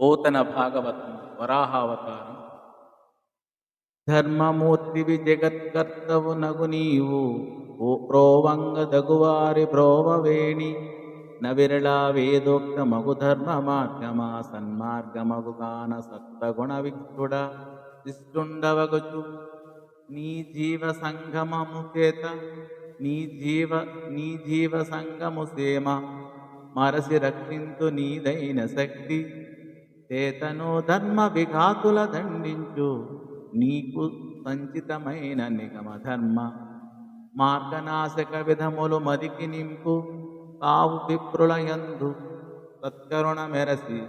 పోతన భాగవతం వరాహావతారం. ధర్మమూర్తివి జగత్కర్తవు నగు నీవు ఓ ప్రోవంగదగువారి బ్రోవవేణి నవిరళా వేదోక్త మగు ధర్మ మార్గమా సన్మార్గమగుగాన సత్వగుణ విక్షుడ శిష్టుండవగుచు నీ జీవ సంగమము చేత నీ జీవ నీ జీవ సంగము సేమ. మరసి రక్షింతు నీదైన శక్తి. చేతను ధర్మ విఘాతుల దండించు. నీకు సంచితమైన నిగమ ధర్మ మార్గనాశక విధములు మదికి నింపు. కావు విప్రులయందు సత్కరుణ మెరసి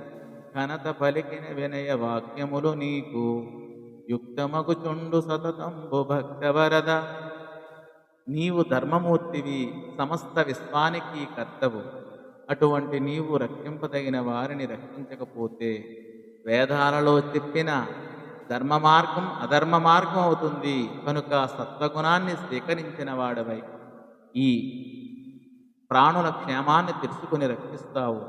ఘనత పలికిన వినయ వాక్యములు నీకు. యుక్తమగుచుండు సతతంబు భక్తవరద. నీవు ధర్మమూర్తివి సమస్త విశ్వానికి కర్తవు. అటువంటి నీవు రక్షింపదగిన వారిని రక్షించకపోతే వేదాలలో చెప్పిన ధర్మ మార్గం అధర్మ మార్గం అవుతుంది. కనుక సత్వగుణాన్ని స్వీకరించిన వాడవై ఈ ప్రాణుల క్షేమాన్ని తెలుసుకుని రక్షిస్తావు.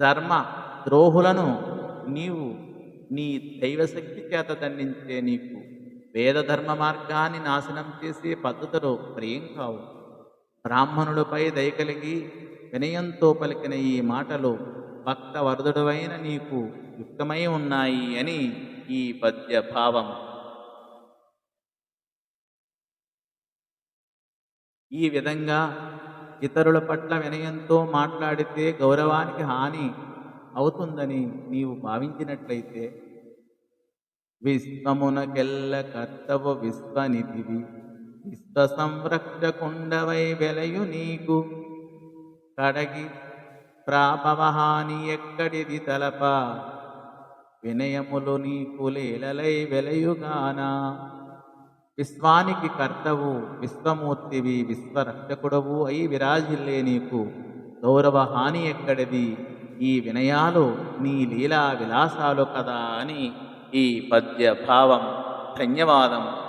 ధర్మ ద్రోహులను నీవు నీ దైవశక్తి చేత దండించే నీకు వేద ధర్మ మార్గాన్ని నాశనం చేసే పద్ధతులు ప్రియం కావు. బ్రాహ్మణులపై దయ కలిగి వినయంతో పలికిన ఈ మాటలు భక్త వరదుడవైన నీకు యుక్తమై ఉన్నాయి అని ఈ పద్య భావం ఈ విధంగా ఇతరుల పట్ల వినయంతో మాట్లాడితే గౌరవానికి హాని అవుతుందని నీవు భావించినట్లయితే విశ్వమునకెల్ల కర్తవ విశ్వనిధివి. విశ్వ సంరక్షకుండవై వెలయు నీకు. కడగి ప్రాపవహాని ఎక్కడిది తలప? వినయములు నీకు లేలలై వెలయుగానా? విశ్వానికి కర్తవు విశ్వమూర్తివి విశ్వరక్షకుడవు అయి విరాజిల్లే నీకు. గౌరవ హాని ఎక్కడిది ఈ వినయాలు నీ లీలా విలాసాలు కదా అని ఈ పద్య భావం ధన్యవాదం